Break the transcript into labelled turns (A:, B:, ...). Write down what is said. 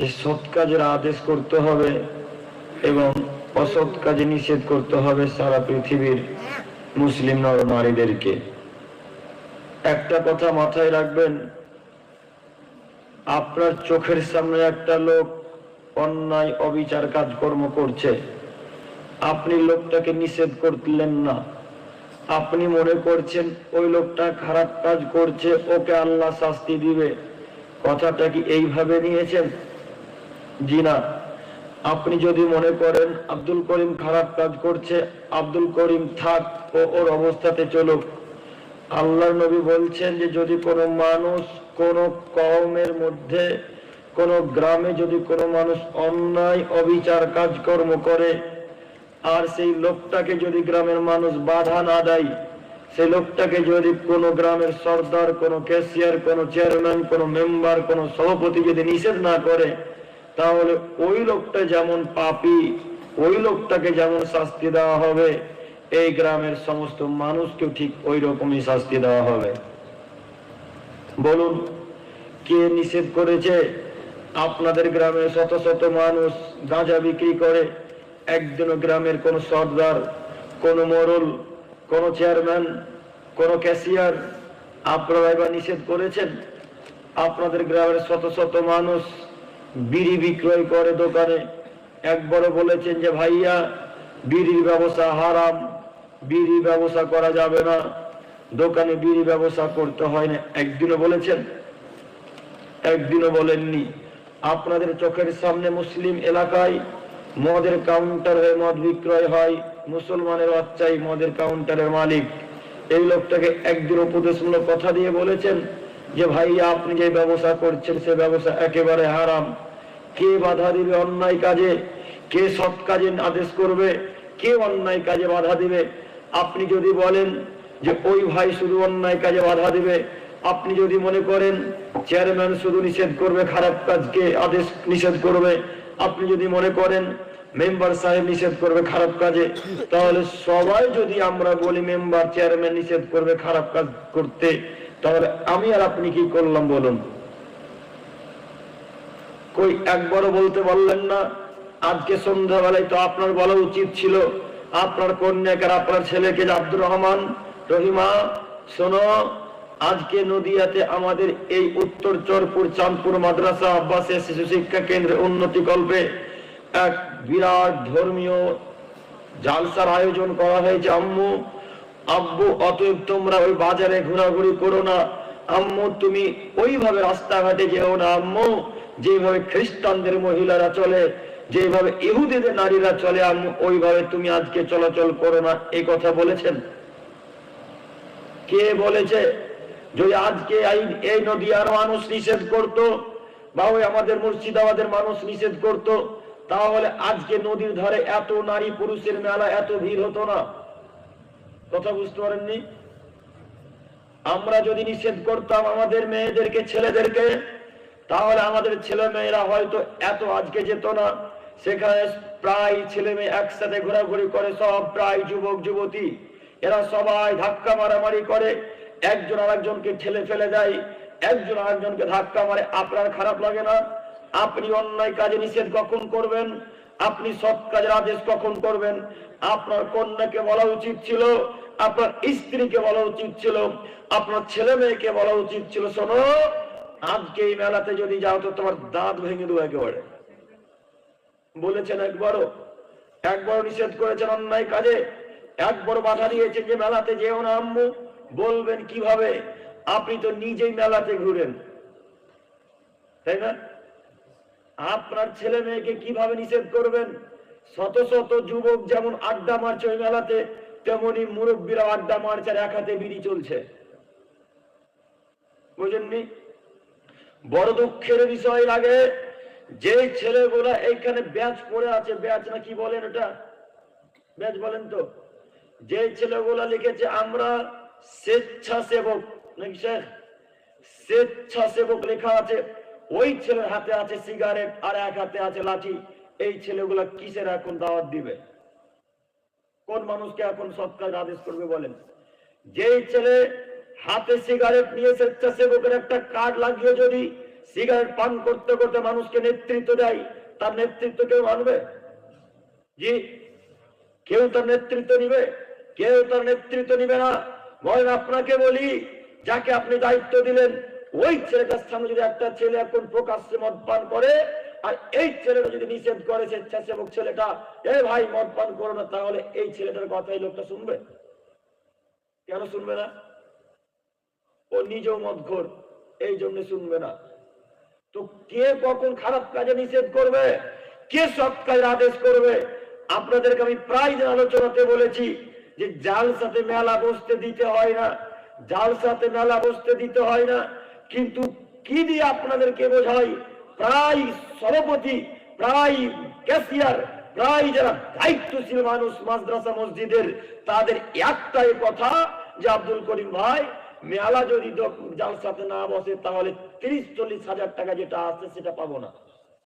A: সৎ কাজের আদেশ করতে হবে এবং অসৎ কাজে নিষেধ করতে হবে সারা পৃথিবীর মুসলিম নর নারীদেরকে। একটা কথা মাথায় রাখবেন, আপনার চোখের সামনে একটা লোক অন্যায়, অবিচার কাজকর্ম করছে। আপনি লোকটাকে নিষেধ করলেন না। আপনি মনে করছেন ওই লোকটা খারাপ কাজ করছে, ওকে আল্লাহ শাস্তি দিবে। কথাটা কি এইভাবে নিয়েছেন? জি না। আপনি যদি মনে করেন আব্দুল করিম খারাপ কাজ করছে, আব্দুল করিম থাক ও ওর অবস্থাতে চলুক। আল্লাহ নবী বলছেন যে, যদি কোনো মানুষ কোনো কওমের মধ্যে, কোনো গ্রামে যদি কোনো মানুষ অন্যায়, অবিচার, কাজকর্ম করে, আর সেই লোকটাকে যদি গ্রামের মানুষ বাধা না দেয়, সেই লোকটাকে যদি কোনো গ্রামের সর্দার, কোনো ক্যাশিয়ার, কোনো চেয়ারম্যান, কোনো মেম্বার, কোনো সভাপতি যদি নিষেধ না করে তাহলে ওই লোকটা যেমন পাপি, ওই লোকটাকে যেমন শাস্তি দেওয়া হবে, এই গ্রামের সমস্ত মানুষকেও ঠিক ওই রকমই শাস্তি দেওয়া হবে। বলুন, কে নিষেধ করেছে? আপনাদের গ্রামে শত শত মানুষ গাঁজা বিক্রি করে, একদিনও গ্রামের কোন সর্দার, কোন মোড়ল কোন চেয়ারম্যান, কোন ক্যাশিয়ার, আপনারা এবার নিষেধ করেছেন? আপনাদের গ্রামের শত শত মানুষ বিড়ি বিক্রয় করে দোকানে। একবারও বলেছেন যে, ভাইয়া, বিড়ির ব্যবসা হারাম, বিড়ি ব্যবসা করা যাবে না, দোকানে বিড়ি ব্যবসা করতে হয় না। একদিনও বলেছেন, একদিনও বলেননি। আপনাদের চোখের সামনে মুসলিম এলাকায় মদের কাউন্টার হয়ে মদ বিক্রয় হয়, মুসলমানের বাচ্চাই মদের কাউন্টারের মালিক। এই লোকটাকে একদিন উপদেশমূলক কথা দিয়ে বলেছেন যে ভাই, আপনি যে ব্যবসা করছেন, সে ব্যবসা একেবারে হারাম। কে বাধা দিবে অন্যায় কাজে? কে সৎ কাজে আদেশ করবে? কে অন্যায় কাজে বাধা দিবে? আপনি যদি বলেন যে, ওই ভাই শুধু অন্যায় কাজে বাধা দিবে। আপনি যদি মনে করেন, চেয়ারম্যান শুধু নিষেধ করবে, খারাপ কাজকে আদেশ নিষেধ করবে। আপনি যদি মনে করেন, মেম্বার সাহেব নিষেধ করবে খারাপ কাজে, তাহলে সবাই যদি আমরা বলি, মেম্বার, চেয়ারম্যান নিষেধ করবে খারাপ কাজ করতে তাহলে আমি আর আপনি কি করলাম বলুন? কই, একবারও বলতে পারলেন না। আজকে সন্ধ্যাবেলায় তো আপনার বলা উচিত ছিল, আপনার কন্যাকে আপনার ছেলেকে আব্দুর রহমান, রহিমা, শোনো, আজকে নদিয়াতে আমাদের এই উত্তর চরপুর চাঁদপুর মাদ্রাসা, আব্বাসে শিশু শিক্ষা কেন্দ্রে উন্নতি কল্পে এক বিরাট ধর্মীয় জালসার আয়োজন করা হয়েছে। আম্মু আব্বু, অতএব তোমরা ওই বাজারে ঘোরাঘুরি করো না। আম্মু, তুমি ওইভাবে রাস্তাঘাটে যেও না আম্মু। যেভাবে খ্রিস্টানদের মহিলারা চলে যেভাবে ইহুদিদের নারীরা চলে আম্মু, ওইভাবে তুমি আজকে চলাচল করো না। এই কথা বলেছেন? কে বলেছে? যদি আজকে এই এই নদীয়ার মানুষ নিষেধ করত, বা ওই আমাদের মুর্শিদাবাদের মানুষ নিষেধ করত, তাহলে আজকে নদীর ধারে এত নারী পুরুষের মেলা, এত ভিড় হতো না। কথা বুঝতে পারেননি? আমরা যদি নিষেধ করতাম আমাদের মেয়েদেরকে, ছেলেদেরকে, তাহলে আমাদের ছেলে মেয়েরা হয়তো এত আজকে যেত না। সেখানে প্রায় ছেলে মেয়ে একসাথে ঘোরাঘুরি করে, সব প্রায় যুবক, যুবতী। এরা সবাই ধাক্কা মারামারি করে। একজন আরেকজনকে ঠেলে ফেলে দেয়। একজন আরেকজনকে ধাক্কা মারে। আপনার খারাপ লাগে না? আপনি অন্যায় কাজে নিষেধ কখন করবেন? আপনি সৎ কাজের আদেশ কখন করবেন? আপনার কন্যাকে বলা উচিত ছিল, আপনার স্ত্রীকে বলা উচিত ছিল, আপনার ছেলে মেয়েকে বলা উচিত ছিল। শোনো, আজকে এই মেলাতে যদি যাও তো তোমার দাঁত ভেঙে দেবো একেবারে। বলেছেন একবারও। একবার নিষেধ করেছেন অন্যায় কাজে। একবার বাধা দিয়েছেন যে মেলাতে যেও না আম্মু। বলবেন কীভাবে? আপনি তো নিজেই মেলাতে ঘুরেন। তাই না? আপনার ছেলে মেয়েকে কীভাবে নিষেধ করবেন? শত শত যুবক যেমন আড্ডা মারছে ওই মেলাতে, তেমনি মুরব্বীরা আড্ডা মারছে আর এক হাতে বিড়ি চলছে। বুঝেননি? বড় দুঃখের বিষয় লাগে যে ছেলেগুলা এইখানে ব্যাচ পড়ে আছে, ব্যাচ না কি বলেন এটা? ব্যাচ বলেন তো। যে ছেলেগুলা লিখেছে, আমরা স্বেচ্ছাসেবক। নাকি স্যার স্বেচ্ছাসেবক লেখা আছে ওই ছেলের হাতে আছে সিগারেট আর এক হাতে আছে লাঠি। এই ছেলেগুলা কিসের এখন দাওয়াত দিবে? কোন মানুষকে এখন সৎকার আদেশ করবে বলেন? যে ছেলে হাতে সিগারেট নিয়ে স্বেচ্ছাসেবকের একটা কার্ড লাগিয়ে যদি সিগারেট পান করতে করতে মানুষকে নেতৃত্ব দেয়, তার নেতৃত্ব কেউ মানবে? জি, কেউ তার নেতৃত্ব নিবে? কেউ তার নেতৃত্ব নিবে না। বলেন আপনাকে বলি, যাকে আপনি দায়িত্ব দিলেন ওই ছেলেটার সামনে যদি একটা ছেলে এখন প্রকাশ্যে মদ পান করে, আর এই ছেলেটা যদি নিষেধ করে স্বেচ্ছাসেবক ছেলেটা, এ ভাই, মদ পান করো না, তাহলে এই ছেলেটার কথা এই লোকটা শুনবে? কেন শুনবে না? ও নিজেও মদঘর এই জন্য শুনবে না। তো কে কখন খারাপ কাজে নিষেধ করবে? কে সৎ কাজের আদেশ করবে? আপনাদেরকে আমি প্রায় আলোচনাতে বলেছি যে জাল সাথে মেলা বসতে দিতে হয় না, জাল সাথে মেলা বসতে দিতে হয় না। কিন্তু কি দিয়ে আপনাদেরকে বোঝাই? প্রায় সভাপতি, প্রায় ক্যাশিয়ার, প্রায় যারা দায়িত্বশীল মানুষ মাদ্রাসা মসজিদের, তাদের একটাই কথা যে আব্দুল করিম ভাই, মেলা যদি জালসাতে না বসে তাহলে তিরিশ, চল্লিশ হাজার টাকা যেটা আছে সেটা পাবো না।